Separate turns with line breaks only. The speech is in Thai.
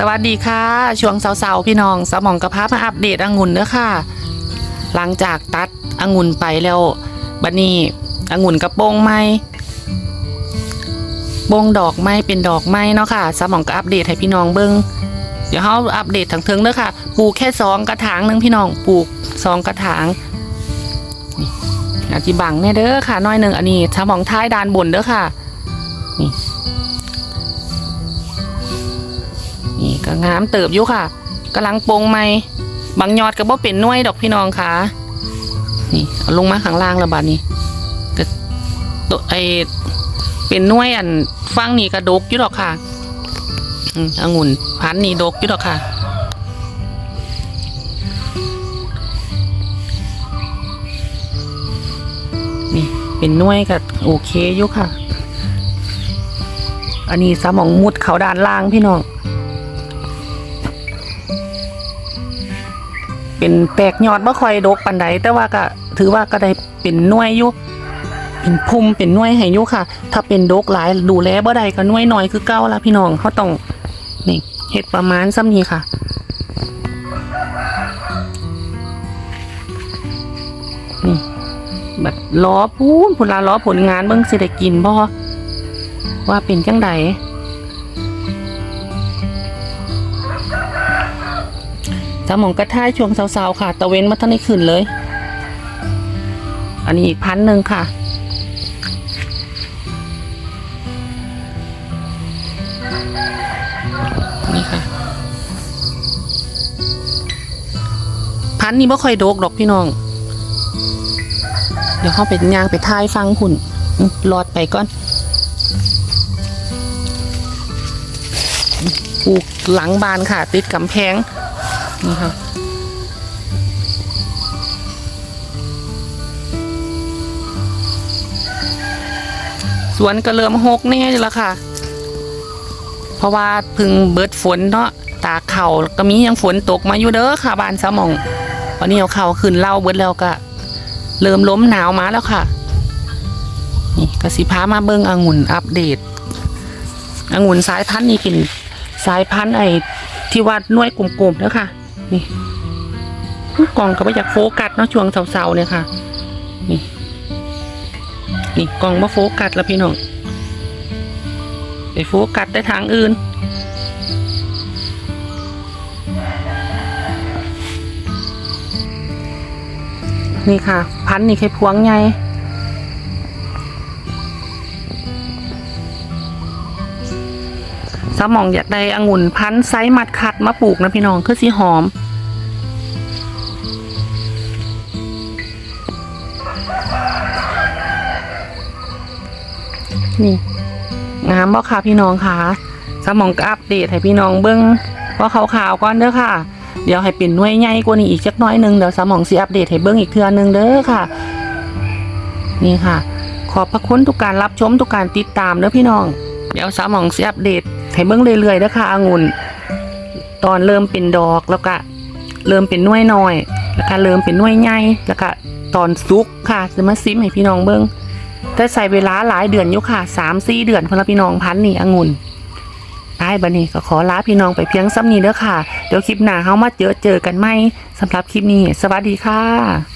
สวัสดีค่ะ ช่วงเสาร์ๆพี่น้องสมองกระพามาอัปเดตองุ่นเด้อค่ะ หลังจากตัดองุ่นไปแล้วบัดนี้องุ่นกระโปรงไม้โปงดอกไม้เป็นดอกไม้เนาะค่ะสมองก็อัปเดตให้พี่น้องเบิ่งเดี๋ยวเฮาอัปเดตทั้งเทิงเด้อค่ะปลูกแค่สองกระถางนึงพี่น้องปลูกสองกระถางนี่อาจิบังแน่เด้อค่ะน้อยหนึ่งอันนี้สมองท้ายด้านบนเด้อค่ะนี่ ก็งามเติบอยู่ค่ะกำลังโปรงไหมบางยอดก็บ่เป็นน่วยดอกพี่น้องค่ะ นี่เอาลงมาข้างล่างแล้วบัดนี้ก็ตัวไอเป็นน่วยอันฟังนี่กระดกอยู่ดอกค่ะอืมองุ่นพันนี่ดกอยู่ดอกค่ะนี่เป็นน่วยก็โอเคอยู่ค่ะ อันนี้สมองมุดเขาด้านล่างพี่น้อง เป็นแตกยอดบ่ค่อยดกปันใดแต่ว่าก็ถือว่าก็ได้เป็นหน่วยอยู่เป็นพุ่มเป็นหน่วยให้อยู่ค่ะ ถ้าเป็นดกหลายดูแลบ่ได้ก็หน่วยน้อยคือเก่าละพี่น้องเขาต้องนี่เฮ็ดประมาณซ้ำนี้ค่ะนี่แบัดล้อพูนผลลาล้อผลงานเบิ่งสิได้กินบ่ว่าเป็นจังใด สมองกระท่ายช่วงเสาๆค่ะ ตะเวนมาท่านได้ขึ้นเลย อันนี้อีกพันหนึ่งค่ะ นี่ค่ะ พันนี้ไม่ค่อยโดกดอกพี่น้อง เดี๋ยวเข้าไปยางไปท่ายฟังหุ่นรอดไปก่อนปลูกหลังบานค่ะ ติดกำแพง นี่ค่ะสวนก็เริ่มหกแน่อยู่แล้วค่ะ เพราะว่าพึ่งเบิดฝนเนาะตาเข่าก็มียังฝนตกมาอยู่เด้อค่ะบานสมองวันนี้เอาเข่าขึ้นเล่าเบิดแล้วก็ เริ่มล้มหนาวมาแล้วค่ะ นี่กสิพามาเบิ่งองุ่นอัปเดตองุ่นสายพันธุ์นี่เป็นสายพันธุ์ไอ้ที่ว่าน่วยกลมๆแล้วค่ะ นี่กล่องก็ไม่อยากโฟกัสเนาะช่วงเสาๆเนี่ยค่ะ นี่ นี่กล่องมาโฟกัสแล้วพี่น้องไปโฟกัสได้ทางอื่น นี่ค่ะ พันนี่แค่พวงไง สมองอยากได้องุ่นพันธุ์ไซส์มัดขัดมาปลูกนะพี่น้องคือสีหอม นี่งามบ่ค่ะพี่น้องค่ะสมองก็อัปเดตให้พี่น้องเบิ้งว่าขาวๆก่อนเด้อค่ะ เดี๋ยวให้เป็นหน่วยใหญ่กว่านี้อีกจักน้อยหนึงเดี๋ยวสมองสิอัปเดตให้เบิ้งอีกเทื่อนึงเด้อค่ะ นี่ค่ะ ขอบพระคุณทุกการรับชมทุกการติดตามเด้อพี่น้อง เดี๋ยวสมองสิอัปเดต ให้เบิ้งเรื่อยๆเด้อค่ะองุ่นตอนเริ่มเป็นดอกแล้วก็เริ่มเป็นน่วยน้อย แล้วก็เริ่มเป็นน่วยใหญ่แล้วก็ตอนซุกค่ะจะมาซิมให้พี่น้องเบิ้งแต่ใส่เวลาหลายเดือนอยู่ค่ะสามสี่เดือนพนละพี่น้องพันนี่องุ่นได้บันนี้ก็ขอลาพี่น้องไปเพียงซ้ำนี้เด้อค่ะ เดี๋ยวคลิปหน้าเฮามาเจอเจอกันไหมสำหรับคลิปนี้ สวัสดีค่ะ